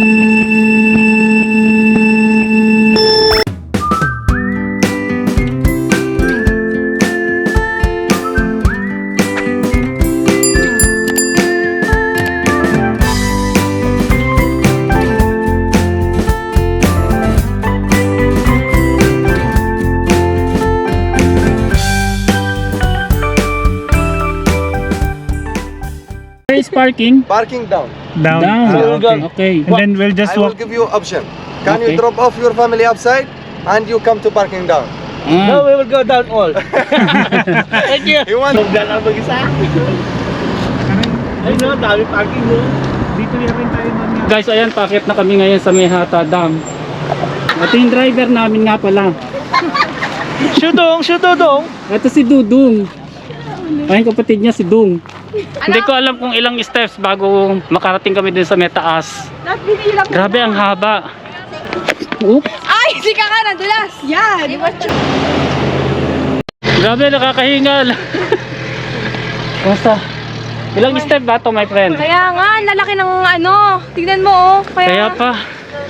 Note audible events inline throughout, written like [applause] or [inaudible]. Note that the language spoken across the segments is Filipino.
Where is parking? Parking down. Down. Down. Ah, okay. Okay. And then we'll just I will walk. give you option. Can Okay. you drop off your family upside and you come to parking down? Ah. we will go down all. [laughs] Thank you. You want? Lang mag-isa. Ay no, dami parking mo. Dito rin tayo mamaya. Guys, ayan, pakit na kami ngayon sa Mehata Dam. Ito yung driver namin nga pala. Shudong, shudong. Ito si Dudung. Ay, kapatid niya si Dung. Hindi ko alam kung ilang steps bago makarating kami dun sa metaas. Grabe ang haba. Oop, Ay, si ka ka, nadulas. Yan. grabe nakakahingal. [laughs] Basta. Ilang step ba to my friend? Kaya nga, ang lalaki ng ano. Tignan mo, oh. Kaya, Kaya pa,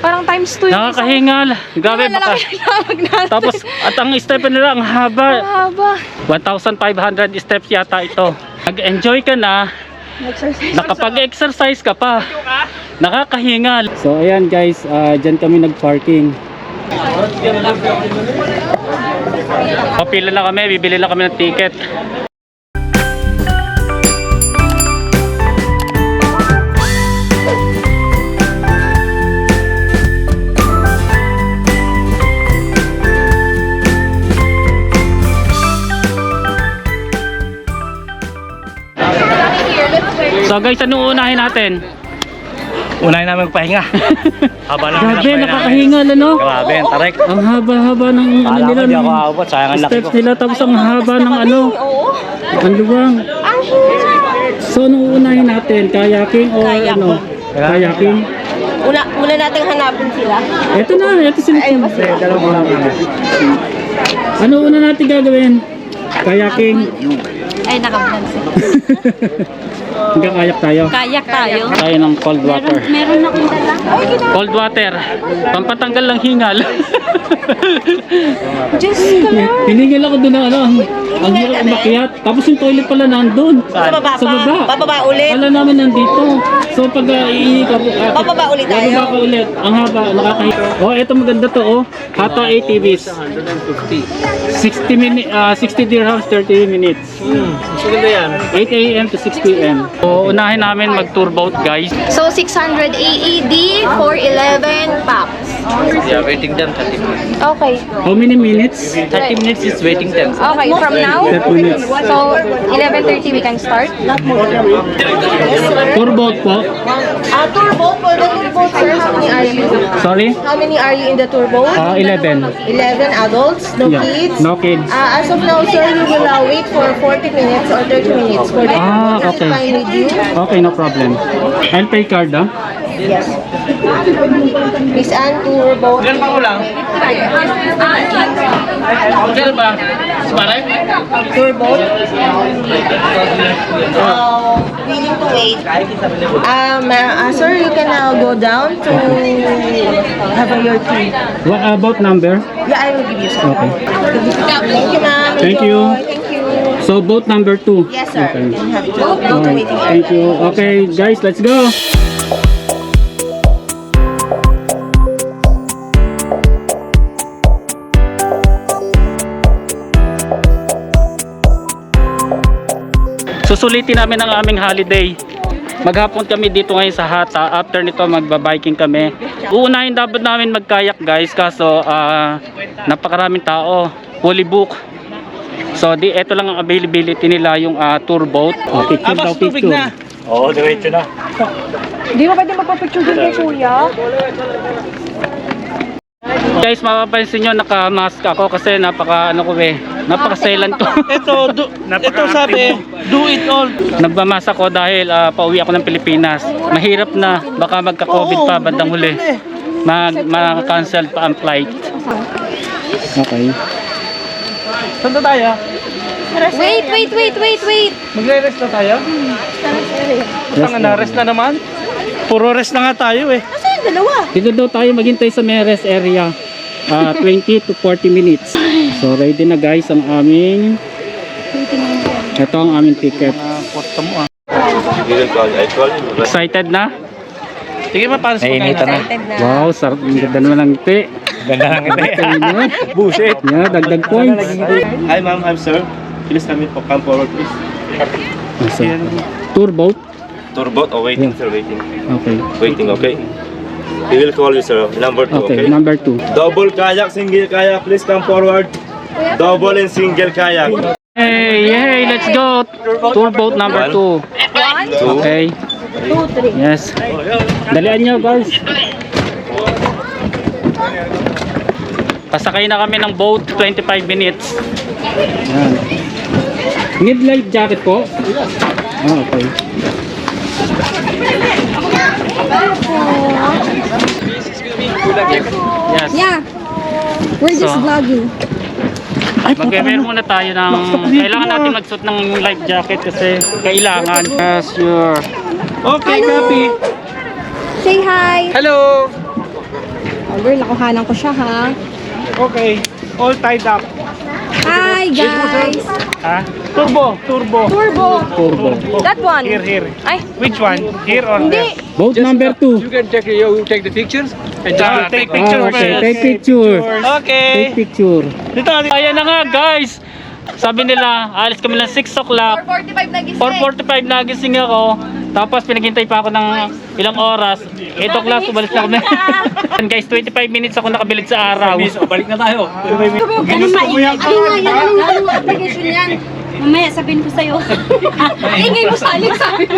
parang times 2 yung nakakahingal. Grabe Kaya baka. lalaki na natin. Tapos, at ang step nila ang haba. haba. 1,500 steps yata ito. Nag-enjoy ka na, Exercise. nakapag-exercise ka pa. Nakakahingal. So ayan guys, uh, dyan kami nag-parking. Papila na kami, bibili na kami ng ticket. So guys, ano unahin natin? Unahin namin magpahinga. [laughs] Haba na Grabe, nakakahingal ano? Grabe, ang tarik. Ang haba-haba ng ano Kala nila, ko di ako ng aabot, sayang ang laki steps ko. nila tapos ang haba ng ano, ang luwang. So anong uunahin natin? Kayaking or ano? Kayaking? Una, una nating hanapin sila. Ito na, ito sila. Ano una natin gagawin? Kayaking. Ay, nakabalansin. [laughs] Magkakayak tayo. Kayak tayo. Tayo ng cold water. Meron akong dala. Ay, ginawa. Cold water. Pampatanggal lang hingal. [laughs] [laughs] Diyos ko lang. Hiningal ako doon na ano, ang, ang hirap umakyat. Tapos yung toilet pala nandun. Sa baba Sa baba. Bababa ulit. Kala namin nandito. So pag uh, iikap, uh, Bababa ulit tayo. Bababa ka ulit. Ang haba, nakakahiya. Oh, ito maganda to oh. Hata ATVs. 60 minutes, uh, 60 dirhams, 30 minutes. Maganda yan. 8 a.m. to 6 p.m. So, unahin namin mag-tour boat guys. So, 600 AED for 11 packs. Yeah, waiting time 30 minutes. Okay. How many minutes? 30 minutes is waiting time. Okay, from now? 30 minutes. So, 11.30 we can start? Tour boat po. Uh, tour boat, for the tour boat, sir, how many are you? Sorry? How many are you in the tour boat? Uh, 11. 11 adults, no Yeah. kids? No kids. Uh, as of now, sir, you will uh, wait for 40 minutes or 30 minutes for the Ah, okay. fine with you? Okay, no problem. I'll pay card ah. Yes. Miss Anne, tour boat. Ilan pa ko lang? Okay ba? Pare? Tour boat. Uh, willing to wait. Um, uh, sir, you can now go down to have a your tea. What about number? Yeah, I will give you some. Okay. Thank you, ma'am. Thank you. Enjoy. Thank you. So boat number 2. Yes, sir. Okay. You can have to go to Alright, waiting area. Thank you. Okay, guys, let's go. Susulitin namin ang aming holiday. Maghapon kami dito ngayon sa Hata. After nito magbabiking kami. Uunahin dapat namin magkayak guys kaso ah, napakaraming tao. Fully book. So di ito lang ang availability nila yung ah, tour boat. Oh, picture daw Abas tubig picture. na. Oo, oh, diretso na. Hindi mo pwede magpa-picture din kay kuya? Guys, mapapansin nyo naka-mask ako kasi napaka ano ko eh, napaka silent ko. [laughs] Ito, do, ito sabi, do it all. Nagmamas ako dahil ah, pauwi ako ng Pilipinas. Mahirap na, baka magka-COVID pa bandang huli. Mag ma-cancel pa ang flight. Okay. Saan na tayo? Wait, wait, wait, wait, wait. Magre-rest na tayo? Tanga na, rest na naman? Puro rest na nga tayo eh. Kasi yung dalawa. Dito daw tayo maghintay sa Meres area. Ah, 20 to 40 minutes. So ready na guys ang aming Ito ang aming ticket. Ah. Excited na? Sige pa, paano sa na. Excited na. Wow, sarap ang ganda naman ng ngiti. Ganda eh. Ayun, [laughs] Bullshit. Yeah, dagdag points. Hi ma'am, I'm sir. Please come come forward please. So, tour boat? Tour boat or waiting sir, waiting. Okay. Waiting, okay? We will call you sir, number two, Okay, okay? number two. Double kayak, single kayak, please come forward. Double and single kayak. Hey, hey, let's go. Tour boat number two. Two. Okay. Two, three. Yes. Dalian nyo guys. Pasakay na kami ng boat, 25 minutes. Yan. Need life jacket po? Ah, okay. Yes. Yeah. We're just So- vlogging. Mag-wear muna tayo ng kailangan natin magsuot ng life jacket kasi kailangan. Yes, sure. Okay, Hello. copy. Say hi. Hello. Oh, girl, nakuhanan ko siya ha. Okay, all tied up. Hi guys. Ha? Turbo, turbo. Turbo. Turbo. That one. Here, here. Ay, Which one? Here or Hindi. Boat number two. You can take you take the pictures. And Ah, take picture Ah, okay, first. take picture. Okay. Take picture. Dito. Ayan na nga guys. Sabi nila, alis kami ng 6 o'clock. 45 na 4.45 nagising ako. Tapos pinaghintay pa ako ng ilang oras. 8 o'clock, umalis na kami. [laughs] And guys, 25 minutes ako nakabilid sa araw. Balik na tayo. Ganun maingay. Ay nga, yan. Anong, anong application yan? Mamaya sabihin ko sa'yo. [laughs] Ingay mo sa alin, sabi [laughs] mo.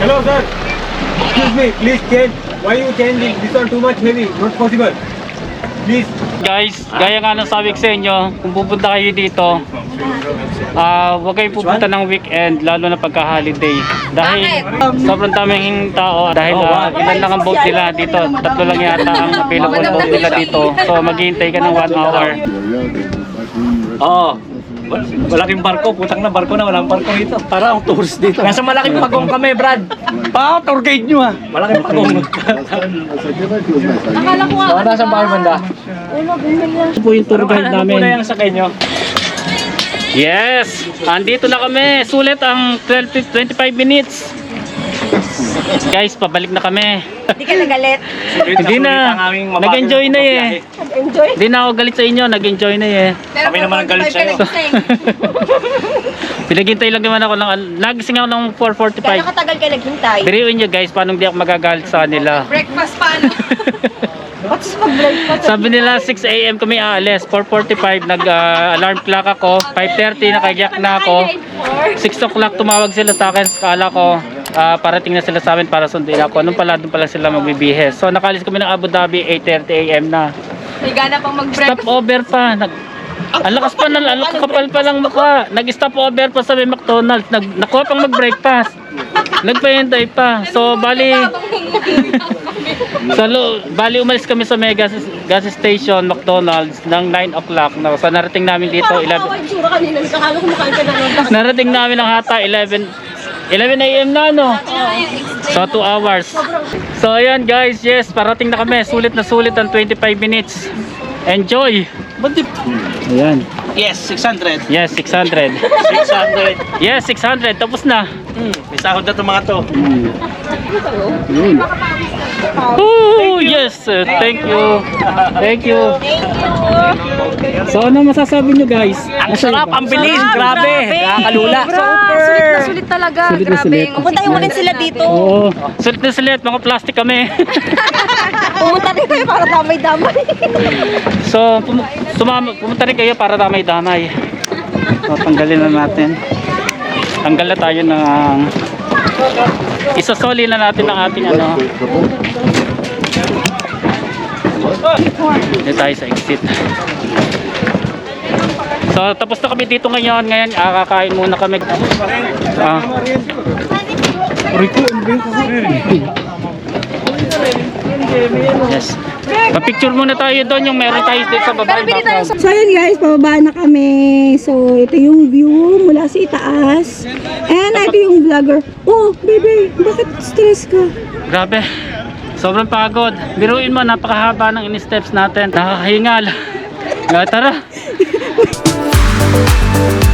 Hello, sir. Excuse me. Please change. Why you changing? This one too much heavy. Not possible. Please. Guys, gaya nga ng sabi ko sa inyo, kung pupunta kayo dito, ah huwag kayo pupunta ng weekend, lalo na pagka-holiday. Dahil sobrang daming tao, dahil ah, ilan lang ang boat nila dito. Tatlo lang yata ang available boat nila dito. So maghihintay ka ng 1 hour. Oo. Wal- Malaking barko, putang na barko na, walang barko dito. Para ang tourist dito. Nasa malaking pagong kami, Brad. Pa, tour guide nyo ah. Malaking pagong. Akala ko nga. So, nasa bahay banda? Ito po yung tour guide Ano po na namin. yung sakay nyo? Yes! Andito na kami. Sulit ang 12, 25 minutes. Guys, pabalik na kami. hindi ka nagalit. Hindi na. Nag-enjoy na eh. Enjoy. Hindi na ako galit sa inyo. Nag-enjoy na eh. Pero Kami naman ang galit 45 ka sa'yo. nagising. [laughs] Pinaghintay lang naman ako ng, nagising ako ng Gano'ng 4.45. katagal ka naghintay? Biriuin nyo guys, paano hindi ako magagalit sa nila. Breakfast paano? What's [laughs] mag-breakfast? Sabi nila 6 a.m. kami aalis, 4.45 nag-alarm clock ako, 5.30 nakagiyak na ako, 6 o'clock tumawag sila sa akin, kala ko ah, parating na sila sa amin para sundin ako. Anong pala, doon pala sila magbibihes. So nakalis kami ng Abu Dhabi, 8.30 a.m. na. May gana pang mag-breakfast. Stop over pa. Nag, ang lakas pa ng ang kapal pa lang mukha. Nag-stop over pa sa may McDonald's. Nag, nakuha pang mag-breakfast. Nagpahintay pa. So, bali, sa lo, bali umalis kami sa mega gas, gas station, McDonald's, ng 9 o'clock. No, so, narating namin dito, 11, Parang tsura kanina. Akala ko mukha ka na narating namin ang hata, 11, 11 a.m. na, no? So, 2 hours. So, ayan guys, yes, parating na kami. Sulit na sulit ang 25 minutes. Enjoy! Ayan. Yes, 600. Yes, 600. 600. Yes, 600. Tapos na. Hmm, may sahod na itong mga to. Hmm. Yun. Oh, yes. uh, Thank you. Thank you. So ano masasabi nyo guys? Ang sarap, ang bilis, grabe. Nakakalula. Sulit na sulit talaga. Sulit na sulit. Pumuntahin mo rin sila dito. Oo. Sulit na sulit. Mga plastic kami. [laughs] Pumunta rin kayo para damay-damay. [laughs] so, pum- sumama, pumunta rin kayo para damay-damay. So, tanggalin na natin. Tanggal na tayo ng... Isasoli na natin ang ating ano. Dito tayo sa exit. So, tapos na kami dito ngayon. Ngayon, ah, kakain muna kami. Ah. Yes. Pa-picture muna tayo doon yung meron tayo dito sa baba. So yun guys, pababa na kami. So ito yung view mula sa itaas. And ito yung vlogger. Oh, baby, bakit stress ka? Grabe. Sobrang pagod. Biruin mo, napakahaba ng in-steps natin. Nakakahingal. [laughs] Nga, [laughs] Thank